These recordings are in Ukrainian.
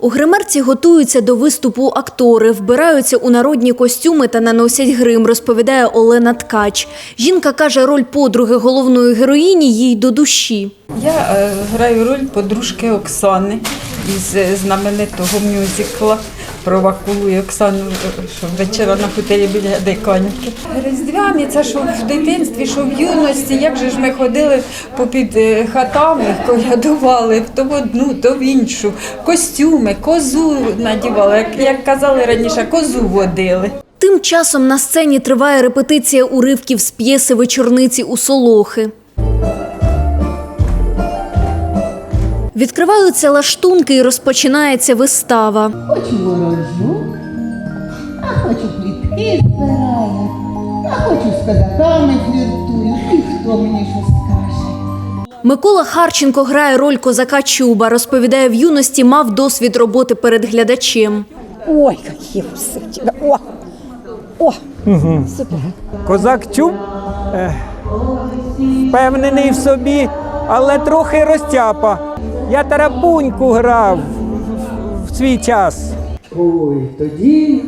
У гримерці готуються до виступу актори, вбираються у народні костюми та наносять грим, розповідає Олена Ткач. Жінка каже, роль подруги головної героїні їй до душі. Я е, граю роль подружки Оксани із е, знаменитого мюзикла про Вакулу і Оксану, е, що вечора на готелі біля Диканівки. Різдвяні, це що в дитинстві, що в юності, як же ж ми ходили попід е, хатами, колядували то в одну, то в іншу, костюми, козу надівали, як, як казали раніше, козу водили. Тим часом на сцені триває репетиція уривків з п'єси вечорниці у Солохи. Відкриваються лаштунки і розпочинається вистава. Хочу ворожу, а хочу плітки збираю, а хочу з козаками фліртую. І хто мені що скаже? Микола Харченко грає роль козака Чуба. Розповідає, в юності мав досвід роботи перед глядачем. Ой, какие усы у тебя. О, о, супер. Козак Чуб е, впевнений в собі, але трохи розтяпа. Я тарапуньку грав в свій час. Ой, тоді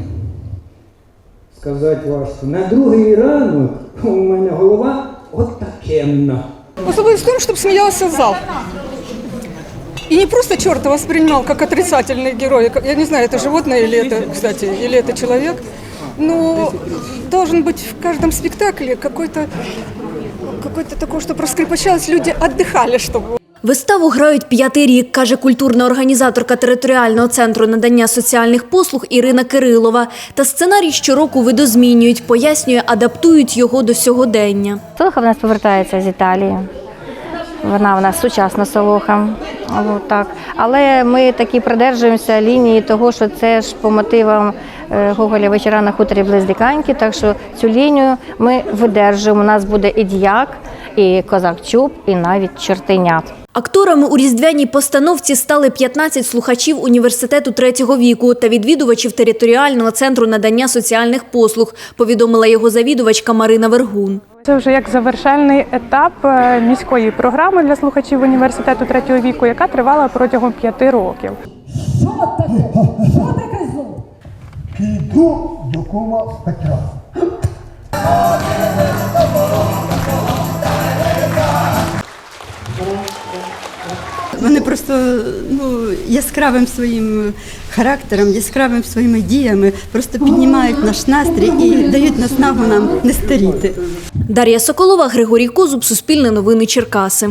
сказати важко. На другий ранок у мене голова отакенна. Особливість в том, чтобы смеялся зал. И не просто черта воспринимал как отрицательный герой. Как- Я не знаю, это животное или это, кстати, или это человек. Но должен быть в каждом спектакле какой-то какой-то такой, чтобы раскрепощалось, люди отдыхали, чтобы Виставу грають п'ятий рік, каже культурна організаторка територіального центру надання соціальних послуг Ірина Кирилова. Та сценарій щороку видозмінюють, пояснює, адаптують його до сьогодення. Солоха в нас повертається з Італії. Вона в нас сучасна солоха. Так. Але ми таки придержуємося лінії того, що це ж по мотивам е, Гоголя вечора на хуторі близ Диканьки. Так що цю лінію ми видержуємо. У нас буде і діяк, і козак Чуб, і навіть чортенят. Акторами у різдвяній постановці стали 15 слухачів університету третього віку та відвідувачів територіального центру надання соціальних послуг, повідомила його завідувачка Марина Вергун. Це вже як завершальний етап е, міської програми для слухачів університету третього віку, яка тривала протягом п'яти років. Піду до кума Петра. Вони просто ну, яскравим своїм характером, яскравим своїми діями просто піднімають наш настрій і дають наснагу нам не старіти. Дар'я Соколова, Григорій Козуб, Суспільне новини Черкаси.